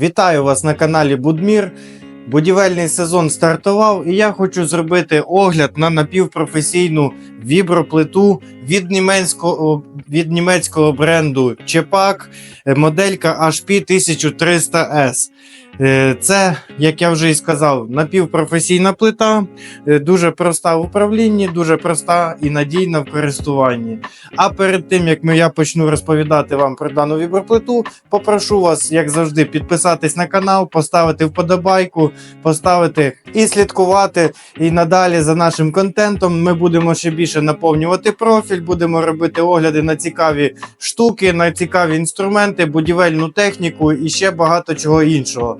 Вітаю вас на каналі Будмір. Будівельний сезон стартував, і я хочу зробити огляд на напівпрофесійну віброплиту від німецького, від німецького бренду Чепак, моделька HP 1300S. Е, Це, як я вже і сказав, напівпрофесійна плита, е, дуже проста в управлінні, дуже проста і надійна в користуванні. А перед тим як я почну розповідати вам про дану віброплиту, попрошу вас, як завжди, підписатись на канал, поставити вподобайку, поставити і слідкувати. І надалі за нашим контентом ми будемо ще більше наповнювати профіль, будемо робити огляди на цікаві штуки, на цікаві інструменти, будівельну техніку і ще багато чого іншого.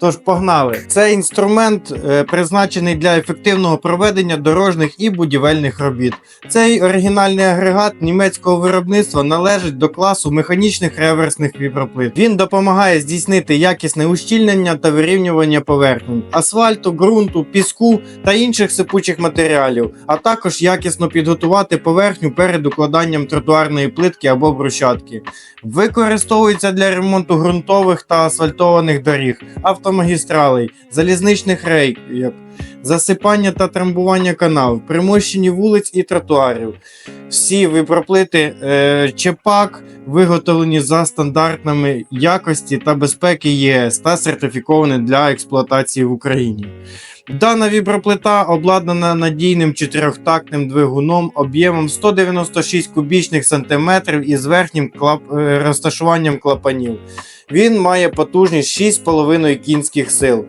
Тож погнали. Цей інструмент е, призначений для ефективного проведення дорожніх і будівельних робіт. Цей оригінальний агрегат німецького виробництва належить до класу механічних реверсних віброплит. Він допомагає здійснити якісне ущільнення та вирівнювання поверхень асфальту, ґрунту, піску та інших сипучих матеріалів, а також якісно підготувати поверхню перед укладанням тротуарної плитки або брусчатки. Використовується для ремонту ґрунтових та асфальтованих доріг, автомагістралей, залізничних рейок, засипання та трамбування канав, примощені вулиць і тротуарів. Всі виброплити е, ЧЕПАК виготовлені за стандартами якості та безпеки ЄС та сертифіковані для експлуатації в Україні. Дана віброплита обладнана надійним чотирьохтактним двигуном об'ємом 196 кубічних сантиметрів із верхнім клап... е, розташуванням клапанів. Він має потужність 6,5 кінських сил.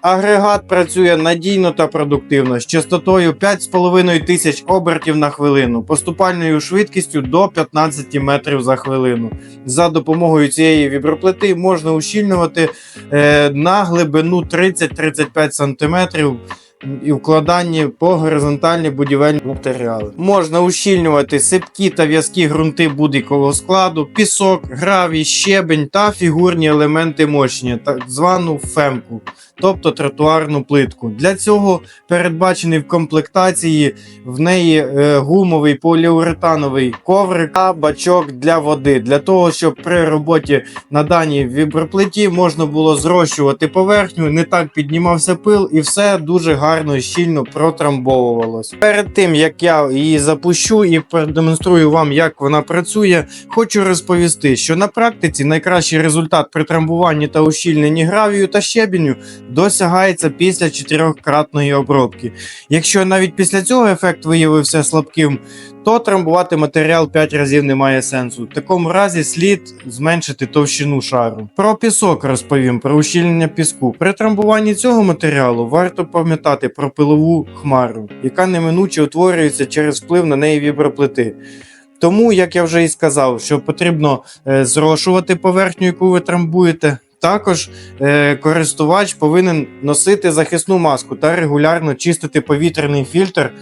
Агрегат працює надійно та продуктивно з частотою 5,5 тисяч обертів на хвилину, поступальною швидкістю до 15 метрів за хвилину. За допомогою цієї віброплити можна ущільнювати е, на глибину 30-35 см і вкладанні по горизонтальні будівельні матеріали. Можна ущільнювати сипкі та в'язкі ґрунти будь-якого складу, пісок, гравій, щебень та фігурні елементи мощення, так звану фемку, тобто тротуарну плитку. Для цього передбачений в комплектації в неї е, гумовий поліуретановий коврик та бачок для води, для того, щоб при роботі на даній віброплиті можна було зрощувати поверхню, не так піднімався пил, і все дуже гарно і щільно протрамбовувалось. Перед тим як я її запущу і продемонструю вам, як вона працює, хочу розповісти, що на практиці найкращий результат при трамбуванні та ущільненні гравію та щебеню досягається після чотирьохкратної обробки. Якщо навіть після цього ефект виявився слабким, то трамбувати матеріал 5 разів немає сенсу. В такому разі слід зменшити товщину шару. Про пісок розповім, про ущільнення піску. При трамбуванні цього матеріалу варто пам'ятати про пилову хмару, яка неминуче утворюється через вплив на неї віброплити. Тому, як я вже і сказав, що потрібно е, зрошувати поверхню, яку ви трамбуєте. Також е, користувач повинен носити захисну маску та регулярно чистити повітряний фільтр.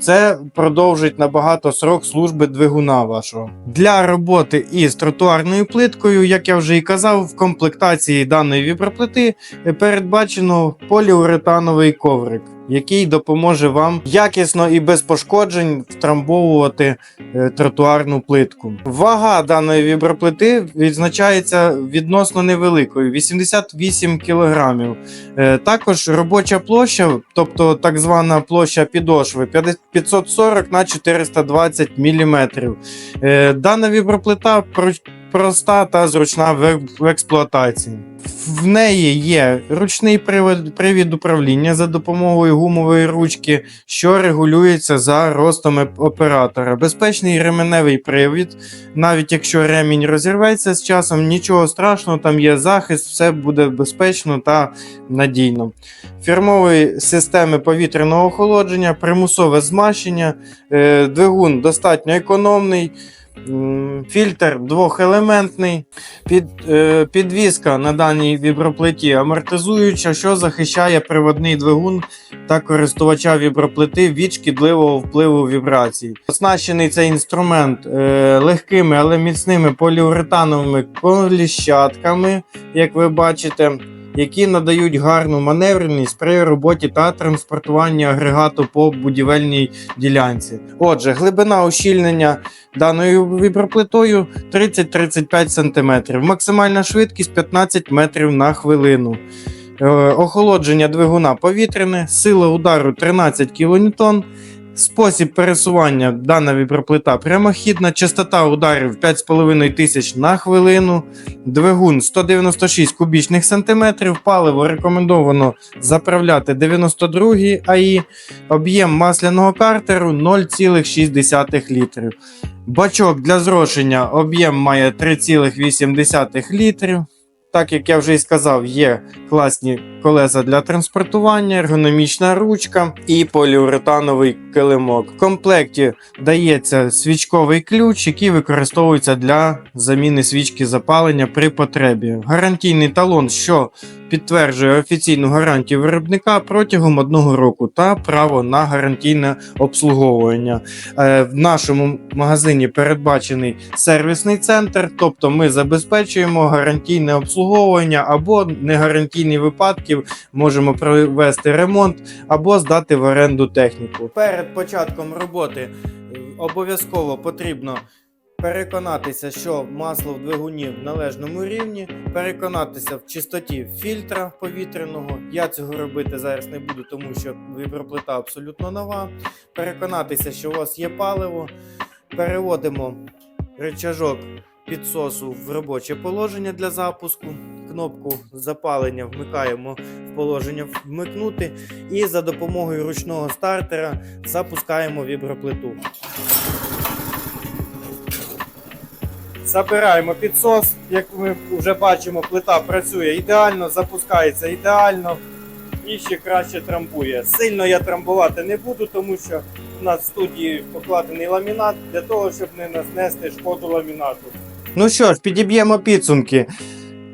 Це продовжить набагато срок служби двигуна вашого. Для роботи із тротуарною плиткою, як я вже і казав, в комплектації даної віброплити передбачено поліуретановий коврик, який допоможе вам якісно і без пошкоджень втрамбовувати е, тротуарну плитку. Вага даної віброплити відзначається відносно невеликою 88 кг. Е, Також робоча площа, тобто так звана площа підошви, 50 540 на 420 мм. Дана віброплита проста та зручна в експлуатації. В неї є ручний привід, привід управління за допомогою гумової ручки, що регулюється за ростом оператора. Безпечний ременевий привід, навіть якщо ремінь розірветься з часом, нічого страшного, там є захист, все буде безпечно та надійно. Фірмові системи повітряного охолодження, примусове змащення, е, двигун достатньо економний. Фільтр двохелементний, під, е, підвіска на даній віброплиті амортизуюча, що захищає приводний двигун та користувача віброплити від шкідливого впливу вібрацій. Оснащений цей інструмент е, легкими, але міцними поліуретановими коліщатками, як ви бачите. Які надають гарну маневреність при роботі та транспортуванні агрегату по будівельній ділянці. Отже, глибина ущільнення даною віброплитою 30-35 см, максимальна швидкість 15 метрів на хвилину. Е, Охолодження двигуна повітряне, сила удару 13 кН, спосіб пересування дана віброплита прямохідна, частота ударів 5,5 тисяч на хвилину, двигун 196 кубічних сантиметрів, паливо рекомендовано заправляти 92 АІ, об'єм масляного картеру 0,6 літрів. Бачок для зрошення об'єм має 3,8 літрів. Так як я вже і сказав, є класні колеса для транспортування, ергономічна ручка і поліуретановий килимок. В комплекті дається свічковий ключ, який використовується для заміни свічки запалення при потребі. Гарантійний талон, що підтверджує офіційну гарантію виробника протягом одного року та право на гарантійне обслуговування. Е, В нашому магазині передбачений сервісний центр, тобто ми забезпечуємо гарантійне обслуговування або негарантійні випадків можемо провести ремонт або здати в оренду техніку. Перед початком роботи е, обов'язково потрібно переконатися, що масло в двигуні в належному рівні, переконатися в чистоті фільтра повітряного. Я цього робити зараз не буду, тому що віброплита абсолютно нова. Переконатися, що у вас є паливо. Переводимо рычажок підсосу в робоче положення для запуску. Кнопку запалення вмикаємо в положення вмикнути і за допомогою ручного стартера запускаємо віброплиту. Забираємо підсос, як ми вже бачимо, плита працює ідеально, запускається ідеально і ще краще трамбує. Сильно я трамбувати не буду, тому що у нас в студії покладений ламінат для того, щоб не нанести шкоду ламінату. Ну що ж, підіб'ємо підсумки.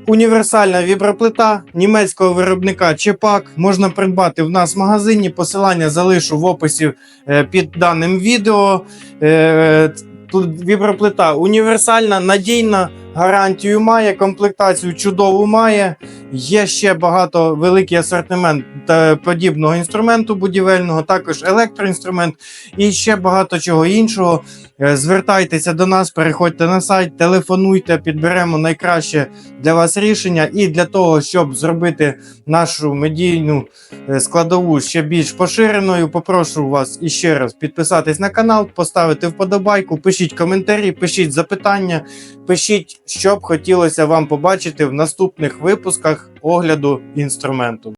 Універсальна віброплита німецького виробника Чепак можна придбати в нас в магазині. Посилання залишу в описі е, під даним відео. Е, Тут віброплита універсальна, надійна, гарантію має, комплектацію чудову має. Є ще багато великий асортимент та подібного інструменту будівельного, також електроінструмент і ще багато чого іншого. Е, Звертайтеся до нас, переходьте на сайт, телефонуйте, підберемо найкраще для вас рішення. І для того, щоб зробити нашу медійну е, складову ще більш поширеною, попрошу вас іще раз підписатись на канал, поставити вподобайку, пишіть коментарі, пишіть запитання, пишіть, що б хотілося вам побачити в наступних випусках огляду інструменту.